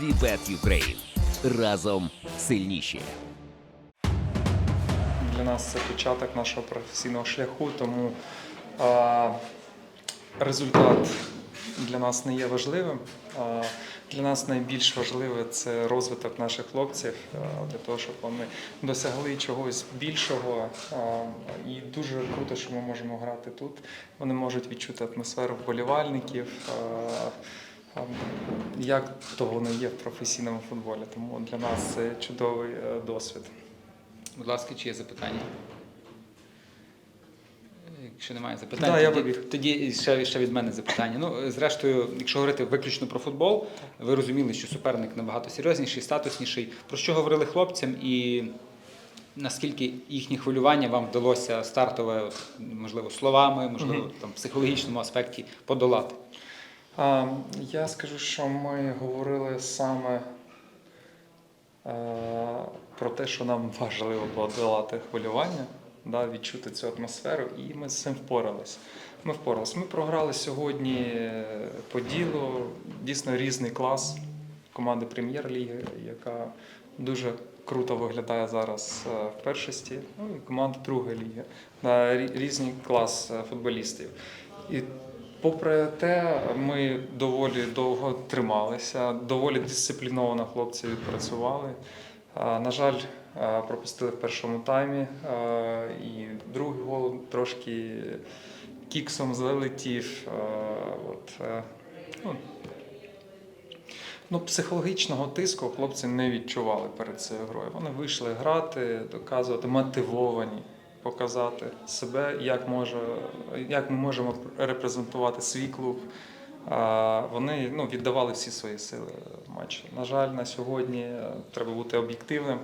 Вібет Юкрейн. Разом сильніші. Для нас це початок нашого професійного шляху, тому а, результат для нас не є важливим. А, для нас найбільш важливе це розвиток наших хлопців для того, щоб вони досягли чогось більшого. І дуже круто, що ми можемо грати тут. Вони можуть відчути атмосферу вболівальників. Як того не є в професійному футболі, тому для нас це чудовий е, досвід. Будь ласка, чи є запитання? Якщо немає запитань, Да, тоді, вибіг. тоді ще, ще від мене запитання. Ну, зрештою, якщо говорити виключно про футбол, ви розуміли, що суперник набагато серйозніший, статусніший. Про що говорили хлопцям і наскільки їхнє хвилювання вам вдалося стартове, можливо, словами, можливо, там, в психологічному аспекті подолати? Я скажу, що ми говорили саме е, про те, що нам важливо подолати хвилювання, да, відчути цю атмосферу, і ми з цим впоралися. Ми впоралися. Ми програли сьогодні е, по ділу дійсно різний клас команди прем'єр-ліги, яка дуже круто виглядає зараз е, в першості, ну і команда другої ліги. Різний клас футболістів. І Попри те, ми доволі довго трималися, доволі дисципліновано хлопці відпрацювали. На жаль, пропустили в першому таймі, і другий гол трошки кіксом залетів. От, е, ну, Ну, психологічного тиску хлопці не відчували перед цією грою. Вони вийшли грати, доказувати, мотивовані, показати себе, як, може, як ми можемо репрезентувати свій клуб. Вони ну, віддавали всі свої сили в матчі. На жаль, на сьогодні е, треба бути об'єктивним.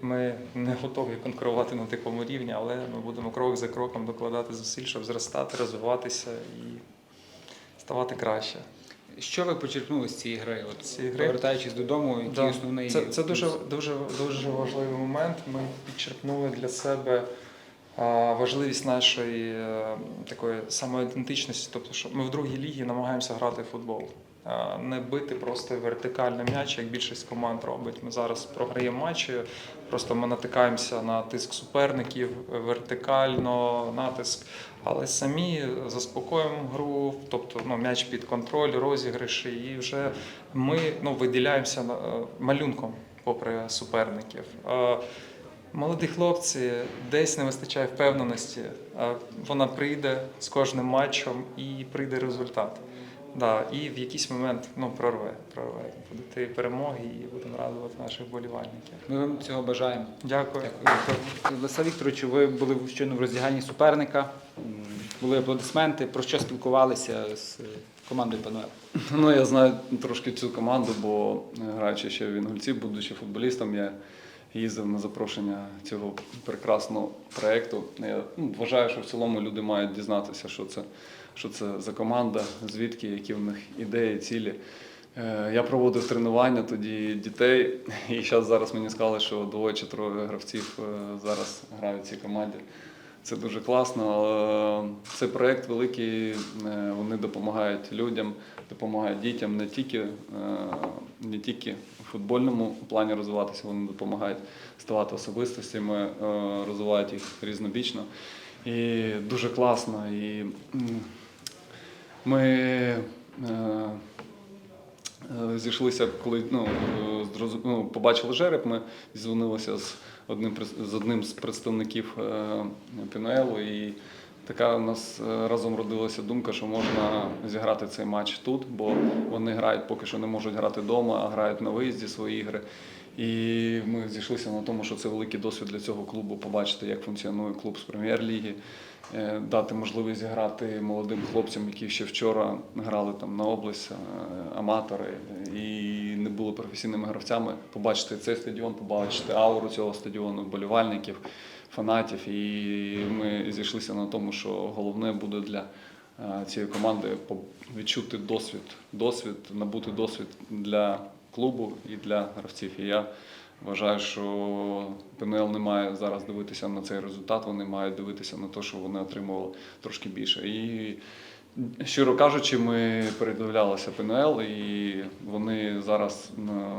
Ми не готові конкурувати на такому рівні, але ми будемо крок за кроком докладати зусиль, щоб зростати, розвиватися і ставати краще. Що ви почерпнули з цієї гри? От, цієї гри? Повертаючись додому, який Да. основний Це, це дуже, дуже, дуже важливий момент. Ми підчерпнули для себе важливість нашої е, такої самоідентичності. Тобто, що ми в другій лігі намагаємося грати в футбол. Не бити просто вертикально м'яч, як більшість команд робить. Ми зараз програємо матчі, просто ми натикаємося на тиск суперників вертикально, натиск, але самі заспокоюємо гру, тобто ну, м'яч під контроль, розіграші, і вже ми ну, виділяємося е, малюнком попри суперників. Молоді хлопці десь не вистачає впевненості. а Вона прийде з кожним матчем і прийде результат. Да, і в якийсь момент ну, прорве, прорве. І перемоги, і будемо радувати наших болівальників. Ми вам цього бажаємо. Дякую. Дякую. Леса Вікторовичу, ви були щойно в роздяганні суперника, були аплодисменти. Про що спілкувалися з командою ПНЛ? Ну, я знаю трошки цю команду, бо е, граючи ще в Інгульці, будучи футболістом, я їздив на запрошення цього прекрасного проєкту. Я ну, вважаю, що в цілому люди мають дізнатися, що це, що це за команда, звідки, які в них ідеї, цілі. Е, Я проводив тренування тоді дітей, і зараз, зараз мені сказали, що двоє чи троє гравців е, зараз грають в цій команді. Це дуже класно. але Цей проєкт великий, е, вони допомагають людям, допомагають дітям не тільки, не тільки футбольному плані розвиватися, вони допомагають ставати особистостями, е, розвивають їх різнобічно. І дуже класно. І ми е, Е, Зійшлися, коли ну, ну, побачили жереб, ми дзвонилися з одним з одним з представників ПНЛ, і така у нас е, разом родилася думка, що можна зіграти цей матч тут, бо вони грають поки що не можуть грати вдома, а грають на виїзді свої ігри. І ми зійшлися на тому, що це великий досвід для цього клубу побачити, як функціонує клуб з прем'єр-ліги, е, дати можливість зіграти молодим хлопцям, які ще вчора грали там на область, е, аматори і не були професійними гравцями, побачити цей стадіон, побачити ауру цього стадіону, вболівальників, фанатів. І ми зійшлися на тому, що головне буде для е, цієї команди відчути досвід, досвід, набути досвід для клубу і для гравців. І я вважаю, що ПНЛ не має зараз дивитися на цей результат, вони мають дивитися на те, що вони отримували трошки більше. І Щиро кажучи, ми передивлялися ПНЛ, і вони зараз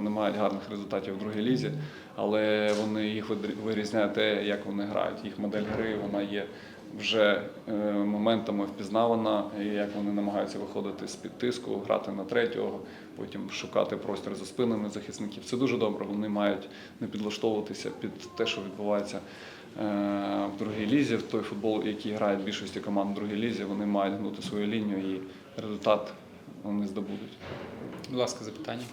не мають гарних результатів в другій лізі, але вони їх вирізняють те, як вони грають. Їх модель гри вона є вже е, моментами впізнавана, і як вони намагаються виходити з під тиску, грати на третього, потім шукати простір за спинами захисників. Це дуже добре. Вони мають не підлаштовуватися під те, що відбувається е, в другій лізі. В той футбол, який грають більшості команд в другій лізі, вони мають гнути свою лінію і результат вони здобудуть. Будь ласка, запитання.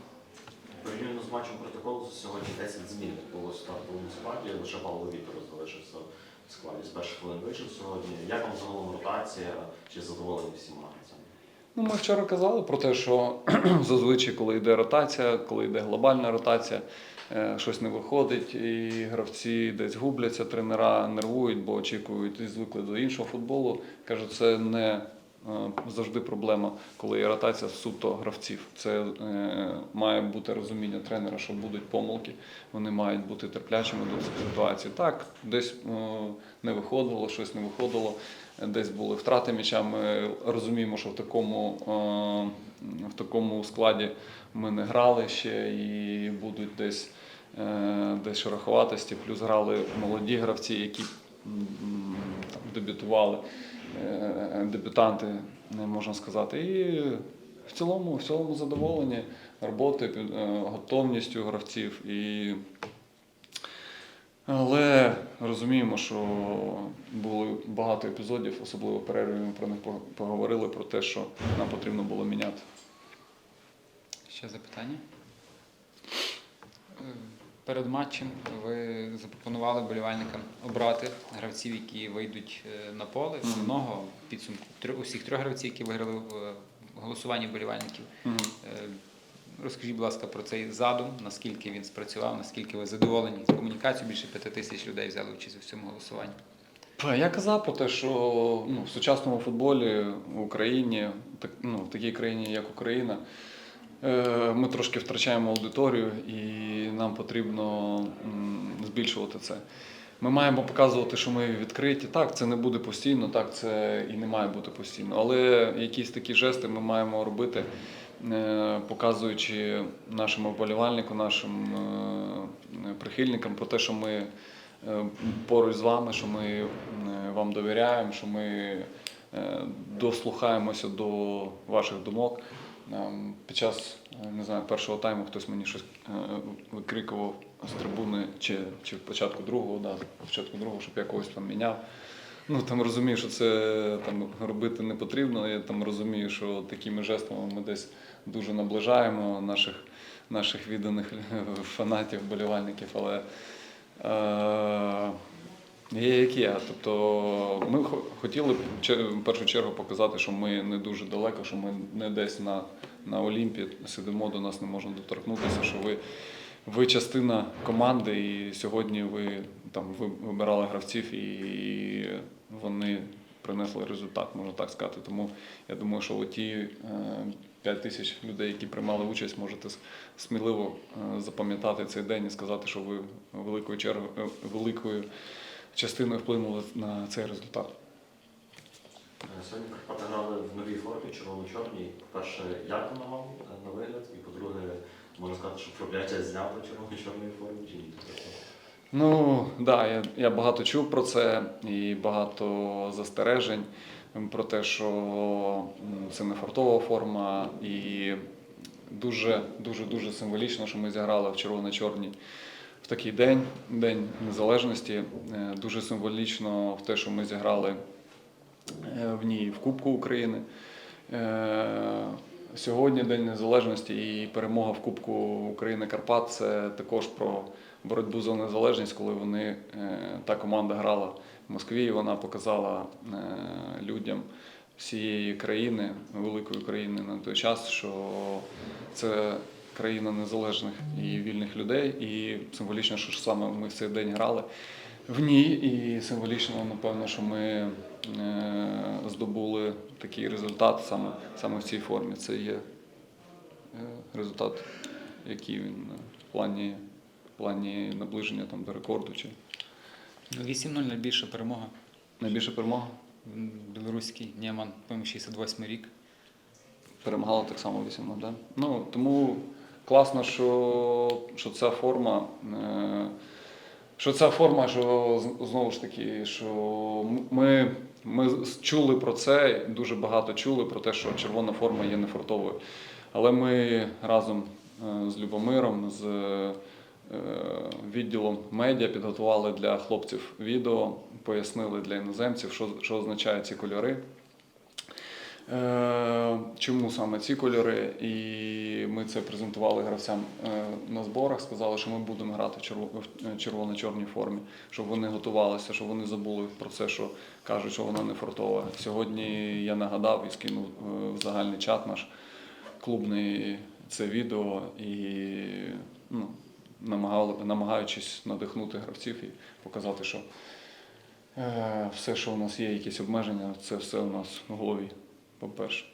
Порівняно з матчем протоколу сьогодні 10 змін було в стартовому складі. Лише Павло Вітер залишився складі з перших хвилин вийшов сьогодні. Як вам загалом ротація? Чи задоволені всіма гравцями? Ну, ми вчора казали про те, що зазвичай, коли йде ротація, коли йде глобальна ротація, е, щось не виходить, і гравці десь губляться, тренера нервують, бо очікують і звикли до іншого футболу. Кажуть, це не завжди проблема, коли є ротація суто гравців. Це е, має бути розуміння тренера, що будуть помилки, вони мають бути терплячими до цих ситуацій. Так, десь е, не виходило, щось не виходило, десь були втрати м'яча. Ми розуміємо, що в такому, е, в такому складі ми не грали ще і будуть десь, е, десь шероховатості. Плюс грали молоді гравці, які там, дебютували, е, дебютанти, можна сказати. І в цілому, в цілому задоволені роботою, під- е, готовністю гравців. І... Але розуміємо, що було багато епізодів, особливо в перерві ми про них поговорили, про те, що нам потрібно було міняти. Ще запитання? Перед матчем ви запропонували болівальникам обрати гравців, які вийдуть е, на поле з Мгм. одного підсумку трьох- усіх трьох гравців, які виграли в е, голосуванні болівальників. Е, Розкажіть, будь ласка, про цей задум, наскільки він спрацював, наскільки ви задоволені з комунікацією. Більше п'яти тисяч людей взяли участь у цьому голосуванні. Я казав про те, що ну, в сучасному футболі в Україні, так, ну, в такій країні, як Україна, ми трошки втрачаємо аудиторію і нам потрібно збільшувати це. Ми маємо показувати, що ми відкриті. Так, це не буде постійно, так, це і не має бути постійно. Але якісь такі жести ми маємо робити, е, показуючи нашому вболівальнику, нашим е, прихильникам про те, що ми е, поруч з вами, що ми е, вам довіряємо, що ми е, дослухаємося до ваших думок. Ем, Під час е, не знаю, першого тайму хтось мені щось е, викрикував з трибуни, чи, чи в початку другого, да, початку другого, щоб я когось там міняв. Ну там розумію, що це там робити не потрібно. Я там розумію, що такими жестами ми десь дуже наближаємо наших, наших відданих фанатів, болівальників, але е, є як є. Тобто ми хотіли в першу чергу показати, що ми не дуже далеко, що ми не десь на, на Олімпі сидимо, до нас не можна доторкнутися, що ви, ви частина команди, і сьогодні ви там ви вибирали гравців і вони принесли результат, можна так сказати. Тому я думаю, що оті 5 тисяч людей, які приймали участь, можете сміливо е, запам'ятати цей день і сказати, що ви великою чергою, е, великою частиною вплинули на цей результат. Е, Сьогодні Карпати грали в новій формі, червоно-чорній. По-перше, як вона вам е, на вигляд? І по-друге, можна сказати, що прокляття знято червоно-чорної формі чи ні? Ну да, я, я багато чув про це і багато застережень про те, що це не фартова форма, і дуже дуже дуже символічно, що ми зіграли в червоно-чорній такий день, День Незалежності. Е, Дуже символічно в те, що ми зіграли е, в ній в Кубку України. Е, Сьогодні День Незалежності і перемога в Кубку України Карпат це також про боротьбу за незалежність, коли вони та команда грала в Москві. і Вона показала людям всієї країни, великої країни на той час, що це країна незалежних і вільних людей. І символічно, що ж саме ми в цей день грали в ній, і символічно, напевно, що ми е, здобули такий результат саме, саме в цій формі. Це є е, результат, який він е, в плані, в плані наближення там, до рекорду чи 8-0 найбільша перемога. найбільша перемога. білоруський Нєман, по-моєму, 68 рік. Перемагали так само 8-0, да? Ну, тому класно, що, що ця форма. Е, що ця форма, що знову ж таки, що ми, ми чули про це, дуже багато чули про те, що червона форма є нефортовою. Але ми разом е, з Любомиром, з е, відділом медіа підготували для хлопців відео, пояснили для іноземців, що, що означають ці кольори. Е, Чому саме ці кольори? І ми це презентували гравцям е, на зборах. Сказали, що ми будемо грати в е, червоно-чорній формі, щоб вони готувалися, щоб вони забули про це, що кажуть, що вона не фартова. Сьогодні я нагадав і скинув в загальний чат наш клубний це відео і ну, намагаючись надихнути гравців і показати, що все, що у нас є, якісь обмеження, це все у нас в голові, по-перше.